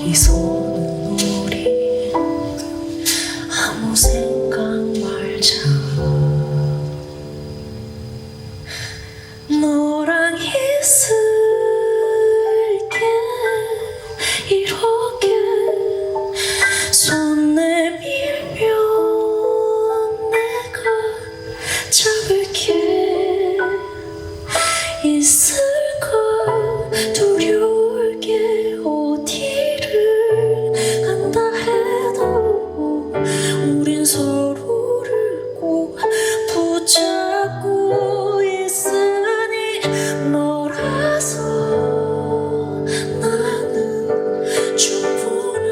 He's all 서로를 꼭 붙잡고 있으니 너라서 나는 충분해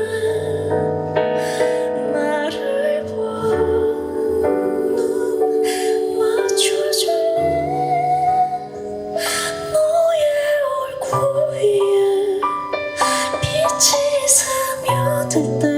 나를 보는 맞춰줄래 너의 얼굴 위에 빛이 스며들 때